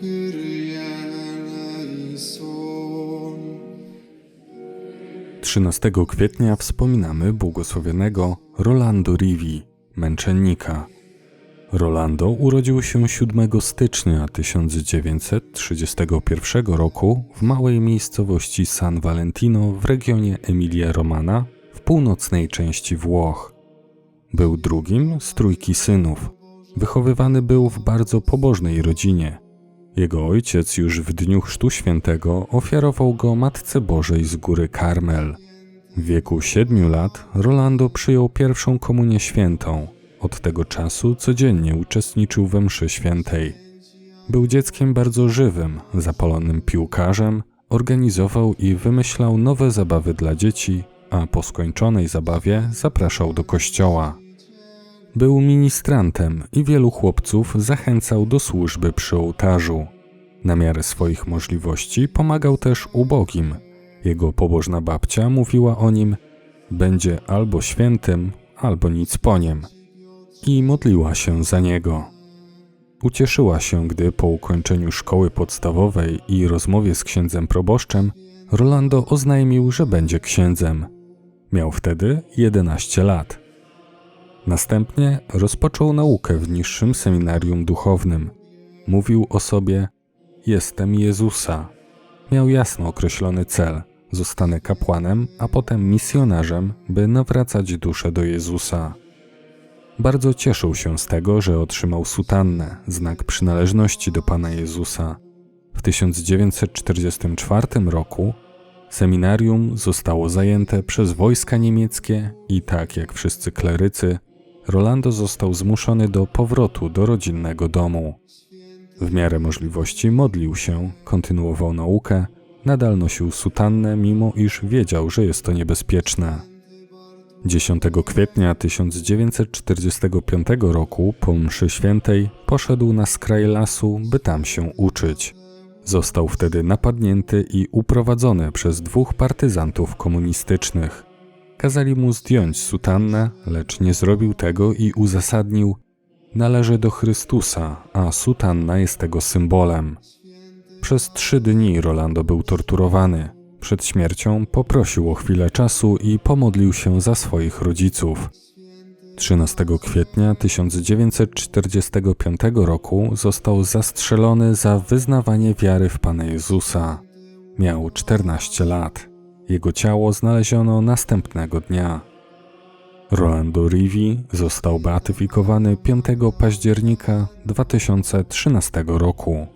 Kyrie eleison. 13 kwietnia wspominamy błogosławionego Rolando Rivi, męczennika. Rolando urodził się 7 stycznia 1931 roku w małej miejscowości San Valentino w regionie Emilia-Romana w północnej części Włoch. Był drugim z trójki synów. Wychowywany był w bardzo pobożnej rodzinie. Jego ojciec już w dniu Chrztu Świętego ofiarował go Matce Bożej z góry Karmel. W wieku siedmiu lat Rolando przyjął pierwszą komunię świętą. Od tego czasu codziennie uczestniczył we mszy świętej. Był dzieckiem bardzo żywym, zapalonym piłkarzem, organizował i wymyślał nowe zabawy dla dzieci, a po skończonej zabawie zapraszał do kościoła. Był ministrantem i wielu chłopców zachęcał do służby przy ołtarzu. Na miarę swoich możliwości pomagał też ubogim. Jego pobożna babcia mówiła o nim: Będzie albo świętym, albo nic po niem. I modliła się za niego. Ucieszyła się, gdy po ukończeniu szkoły podstawowej i rozmowie z księdzem proboszczem, Rolando oznajmił, że będzie księdzem. Miał wtedy 11 lat. Następnie rozpoczął naukę w niższym seminarium duchownym. Mówił o sobie: Jestem Jezusa. Miał jasno określony cel: zostanę kapłanem, a potem misjonarzem, by nawracać duszę do Jezusa. Bardzo cieszył się z tego, że otrzymał sutannę, znak przynależności do Pana Jezusa. W 1944 roku seminarium zostało zajęte przez wojska niemieckie i tak jak wszyscy klerycy, Rolando został zmuszony do powrotu do rodzinnego domu. W miarę możliwości modlił się, kontynuował naukę, nadal nosił sutannę, mimo iż wiedział, że jest to niebezpieczne. 10 kwietnia 1945 roku po mszy świętej poszedł na skraj lasu, by tam się uczyć. Został wtedy napadnięty i uprowadzony przez dwóch partyzantów komunistycznych. Kazali mu zdjąć sutannę, lecz nie zrobił tego i uzasadnił: Należy do Chrystusa, a sutanna jest tego symbolem. Przez trzy dni Rolando był torturowany. Przed śmiercią poprosił o chwilę czasu i pomodlił się za swoich rodziców. 13 kwietnia 1945 roku został zastrzelony za wyznawanie wiary w Pana Jezusa. Miał 14 lat. Jego ciało znaleziono następnego dnia. Rolando Rivi został beatyfikowany 5 października 2013 roku.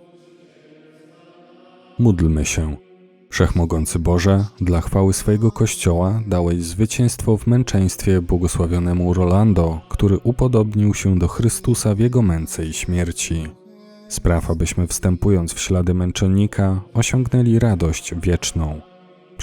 Módlmy się. Wszechmogący Boże, dla chwały swojego Kościoła dałeś zwycięstwo w męczeństwie błogosławionemu Rolando, który upodobnił się do Chrystusa w jego męce i śmierci. Spraw, abyśmy wstępując w ślady męczennika, osiągnęli radość wieczną.